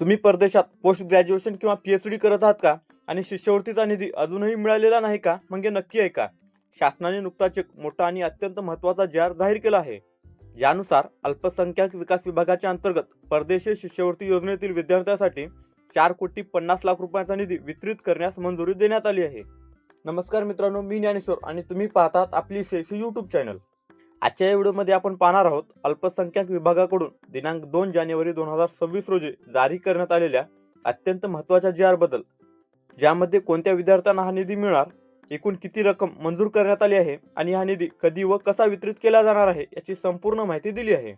तुम्ही परदेशात post graduation किंवा पी एच डी करत आहात का? आणि शिष्यवृत्तीचा निधी अजूनही मिळालेला नाही का? म्हणजे नक्की आहे का? शासनाने नुकताच एक मोठा आणि अत्यंत महत्त्वाचा जार जाहीर केला आहे. यानुसार अल्पसंख्याक विकास विभागाच्या अंतर्गत परदेशी शिष्यवृत्ती योजनेतील विद्यार्थ्यांसाठी चार कोटी पन्नास लाख रुपयांचा निधी वितरित करण्यास मंजुरी देण्यात आली आहे. नमस्कार मित्रांनो मी ज्ञानेश्वर आणि तुम्ही पाहतात आपली सेसी यूट्यूब चॅनल आजच्या या व्हिडिओमध्ये आपण पाहणार आहोत अल्पसंख्याक विभागाकडून दिनांक दोन जानेवारी दोन हजार सव्वीस रोजी जारी करण्यात आलेल्या अत्यंत महत्त्वाच्या जी आरबद्दल ज्यामध्ये कोणत्या विद्यार्थ्यांना हा निधी मिळणार एकूण किती रक्कम मंजूर करण्यात आली आहे आणि हा निधी कधी व कसा वितरित केला जाणार आहे याची संपूर्ण माहिती दिली आहे.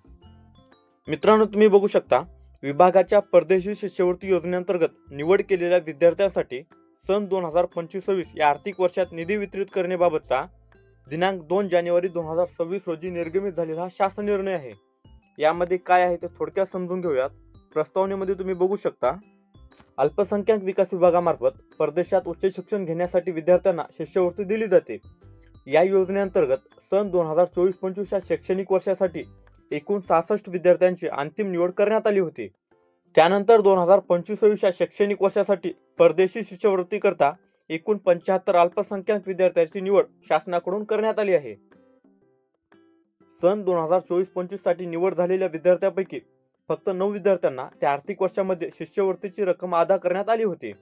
मित्रांनो तुम्ही बघू शकता विभागाच्या परदेशी शिष्यवृत्ती योजनेअंतर्गत निवड केलेल्या विद्यार्थ्यांसाठी सन दोन हजार पंचवीस सव्वीस या आर्थिक वर्षात निधी वितरित करण्याबाबतचा दिनांक दोन जानेवारी दोन हजार सव्वीस रोजी निर्गमित झालेला हा शासन निर्णय आहे. यामध्ये काय आहे ते थोडक्यात समजून घेऊयात. प्रस्तावनेमध्ये तुम्ही बघू शकता अल्पसंख्याक विकास विभागामार्फत परदेशात उच्च शिक्षण घेण्यासाठी विद्यार्थ्यांना शिष्यवृत्ती दिली जाते. या योजनेअंतर्गत सन दोन हजार चोवीस पंचवीस या शैक्षणिक वर्षासाठी एकूण सहासष्ट विद्यार्थ्यांची अंतिम निवड करण्यात आली होती. त्यानंतर दोन हजार पंचवीस या शैक्षणिक वर्षासाठी परदेशी शिष्यवृत्तीकरता एकूण पंच्याहत्तर अल्पसंख्याक विद्यार्थ्यांची निवड शासनाकडून करण्यात आली आहे. सन दोन हजार चोवीस पंचवीससाठी निवड झालेल्या विद्यार्थ्यांपैकी फक्त नऊ विद्यार्थ्यांना त्या आर्थिक वर्षामध्ये शिष्यवृत्तीची रक्कम अदा करण्यात आली होती.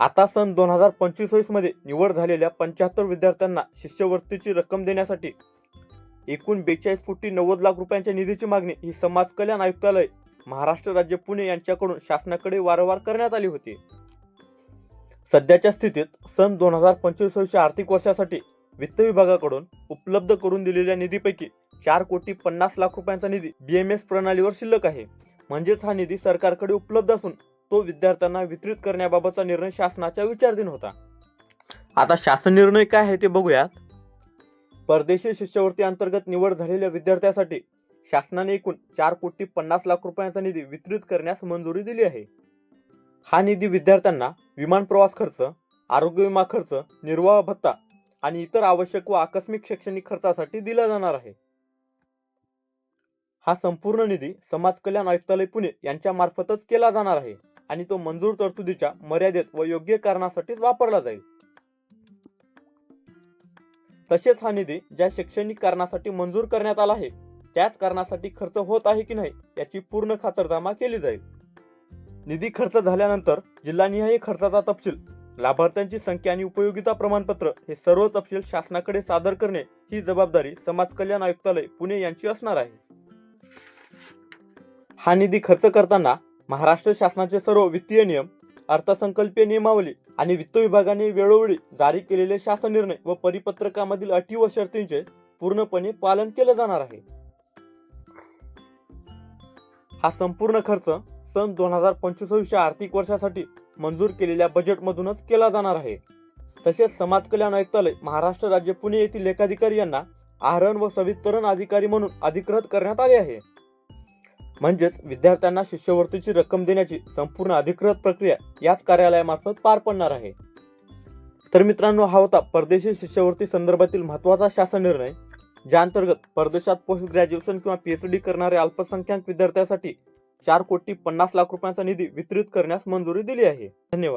आता सन दोन हजार पंचवीसमध्ये निवड झालेल्या पंच्याहत्तर विद्यार्थ्यांना शिष्यवृत्तीची रक्कम देण्यासाठी एकूण बेचाळीस कोटी नव्वद लाख रुपयांच्या निधीची मागणी ही समाज कल्याण आयुक्तालय महाराष्ट्र राज्य पुणे यांच्याकडून शासनाकडे वारंवार करण्यात आली होती. सध्याच्या स्थितीत सन दोन हजार पंचवीस आर्थिक वर्षासाठी वित्त विभागाकडून उपलब्ध करून दिलेल्या निधीपैकी चार कोटी पन्नास लाख रुपयांचा निधी बीएमएस प्रणालीवर शिल्लक आहे. म्हणजेच हा निधी सरकारकडे उपलब्ध असून तो विद्यार्थ्यांना वितरित करण्याबाबतचा निर्णय शासनाच्या विचारधीन होता. आता शासन निर्णय काय आहे ते बघूयात. परदेशी शिष्यवृत्ती अंतर्गत निवड झालेल्या विद्यार्थ्यांसाठी शासनाने एकूण चार कोटी पन्नास लाख रुपयांचा निधी वितरित करण्यास मंजुरी दिली आहे. हा निधी विद्यार्थ्यांना विमान प्रवास खर्च आरोग्य विमा खर्च निर्वाह भत्ता आणि इतर आवश्यक व आकस्मिक शैक्षणिक खर्चासाठी दिला जाणार आहे. हा संपूर्ण निधी समाज कल्याण आयुक्तालय पुणे यांच्या मार्फतच केला जाणार आहे आणि तो मंजूर तरतुदीच्या मर्यादेत व योग्य कारणासाठीच वापरला जाईल. तसेच हा निधी ज्या शैक्षणिक कारणासाठी मंजूर करण्यात आला आहे त्याच कारणासाठी खर्च होत आहे की नाही याची पूर्ण खातरजमा केली जाईल. निधी खर्च झाल्यानंतर जिल्हानिहाय खर्चाचा तपशील लाभार्थ्यांची संख्या आणि उपयोगिता प्रमाणपत्र हे सर्व तपशील शासनाकडे सादर करणे ही जबाबदारी समाज कल्याण आयुक्तालय पुणे यांची असणार आहे. हा निधी खर्च करताना महाराष्ट्र शासनाचे सर्व वित्तीय नियम अर्थसंकल्पीय नियमावली आणि वित्त विभागाने वेळोवेळी जारी केलेले शासन निर्णय व परिपत्रकामधील अटी व शर्तींचे पूर्णपणे पालन केलं जाणार आहे. हा संपूर्ण खर्च सन दोन हजार पंचवीसच्या आर्थिक वर्षासाठी मंजूर केलेल्या बजेटमधूनच केला जाणार आहे. तसेच समाज कल्याण आयुक्तालय महाराष्ट्र राज्य पुणे येथील लेखाधिकारी यांना आहरण व सवितरण अधिकारी म्हणून अधिकृत करण्यात आले आहे. म्हणजेच विद्यार्थ्यांना शिष्यवृत्तीची रक्कम देण्याची संपूर्ण अधिकृत प्रक्रिया याच कार्यालयामार्फत पार पडणार आहे. तर मित्रांनो हा होता परदेशी शिष्यवृत्ती संदर्भातील महत्त्वाचा शासन निर्णय ज्या अंतर्गत परदेशात पोस्ट ग्रॅज्युएशन किंवा पीएचडी करणाऱ्या अल्पसंख्याक विद्यार्थ्यांसाठी चार कोटी पन्नास लाख रुपयांचा निधी वितरित करण्यास मंजुरी दिली आहे. धन्यवाद.